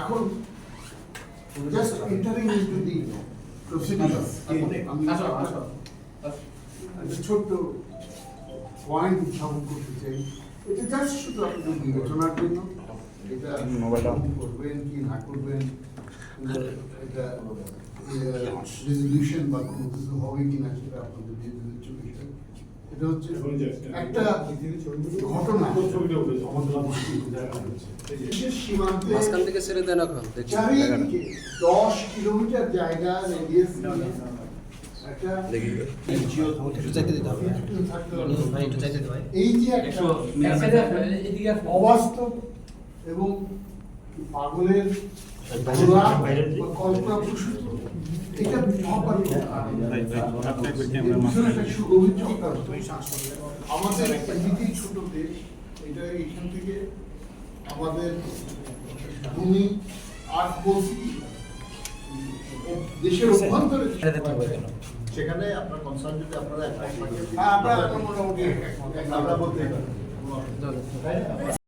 এখন just entering into the procedure আমি আসো, আসো। একটা ছোট্ট পয়েন্ট উত্থাপন করতে চাই। এটা জাস্ট শুধু আপনাদের বিবেচনার জন্য। এটা করবেন কি না করবেন এটা রেজলিউশন বা কোনো কিছু হবে কিনা সেটা আপনাদের নির্দিষ্ট বিষয়। এটা হচ্ছে একটা ঘটনা। দেশের সীমান্তে মাঝখান থেকে ছেড়ে দেন এখন চারিদিকে দশ কিলোমিটার জায়গা রেডিয়াস এই যে একটা। অবাস্তব এবং পাগলের কল্পনাপ্রসূত এটা। আমাদের এমনিতেই ছোট দেশ এটা এখান থেকে আমাদের ভূমি আর বলছি দেশের অভ্যন্তরে সেখানে আপনার কনসার্ন যদি আপনারা হ্যাঁ, আমরা মোটামুটি আমরা বলতে পারি।